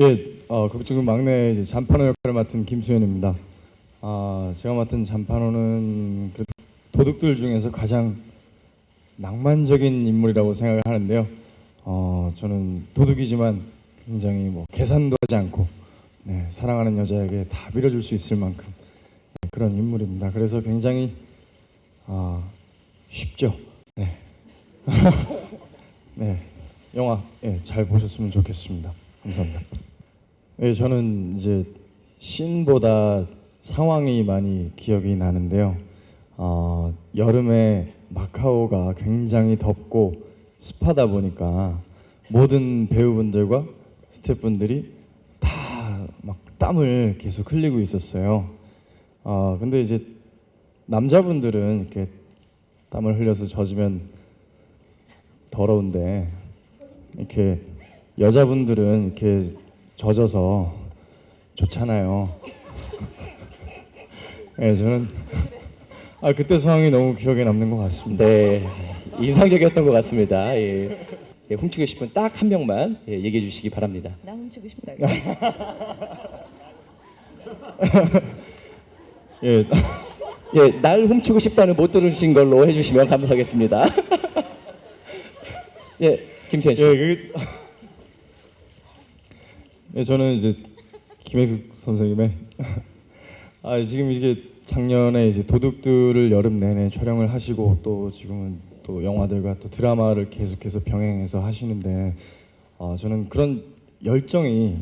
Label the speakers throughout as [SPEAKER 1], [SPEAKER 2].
[SPEAKER 1] 예, 어, 극중 막내 이제 잔판호 역할을 맡은 김수현입니다. 아, 제가 맡은 잔판호는 그 도둑들 중에서 가장 낭만적인 인물이라고 생각을 하는데요. 어, 저는 도둑이지만 굉장히 뭐 계산도 하지 않고 네, 사랑하는 여자에게 다 밀어줄 수 있을 만큼 네, 그런 인물입니다. 그래서 굉장히 아, 쉽죠. 네. 네, 영화 예, 잘 보셨으면 좋겠습니다. 감사합니다. 예, 저는 이제 씬보다 상황이 많이 기억이 나는데요. 어, 여름에 마카오가 굉장히 덥고 습하다 보니까 모든 배우분들과 스태프분들이 다 막 땀을 계속 흘리고 있었어요. 어, 근데 이제 남자분들은 이렇게 땀을 흘려서 젖으면 더러운데 이렇게 여자분들은 이렇게 젖어서 좋잖아요. 네, 저는 아 그때 상황이 너무 기억에 남는 것 같습니다.
[SPEAKER 2] 네, 인상적이었던 것 같습니다. 예. 예, 훔치고 싶은 딱 한 명만 예, 얘기해 주시기 바랍니다.
[SPEAKER 3] 나 훔치고 싶다.
[SPEAKER 1] 예,
[SPEAKER 2] 예, 날 훔치고 싶다는 못 들으신 걸로 해주시면 감사하겠습니다. 예, 김수현 씨.
[SPEAKER 1] 예, 그, 예, 저는 이제 김혜숙 선생님의 아 지금 이게 작년에 이제 도둑들을 여름 내내 촬영을 하시고 또 지금은 또 영화들과 또 드라마를 계속해서 병행해서 하시는데 아 저는 그런 열정이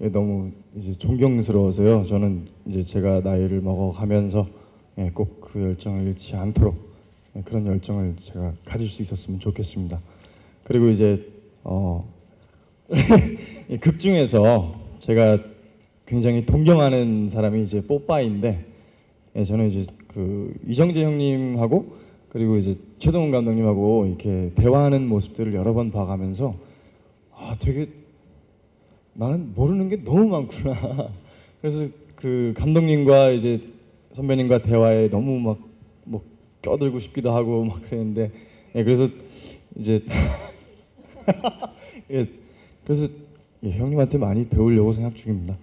[SPEAKER 1] 예, 너무 이제 존경스러워서요. 저는 이제 제가 나이를 먹어가면서 예, 꼭그 열정을 잃지 않도록 예, 그런 열정을 제가 가질 수 있었으면 좋겠습니다. 그리고 이제 어, 이 극 중에서 제가 굉장히 동경하는 사람이 이제 뽀빠이인데 예, 저는 이제 그 이정재 형님하고 그리고 이제 최동훈 감독님하고 이렇게 대화하는 모습들을 여러 번 봐가면서 아 되게 나는 모르는 게 너무 많구나. 그래서 그 감독님과 이제 선배님과 대화에 너무 막 뭐 껴들고 싶기도 하고 막 그랬는데 예, 그래서 이제 예, 그래서 예, 형님한테 많이 배우려고 생각 중입니다.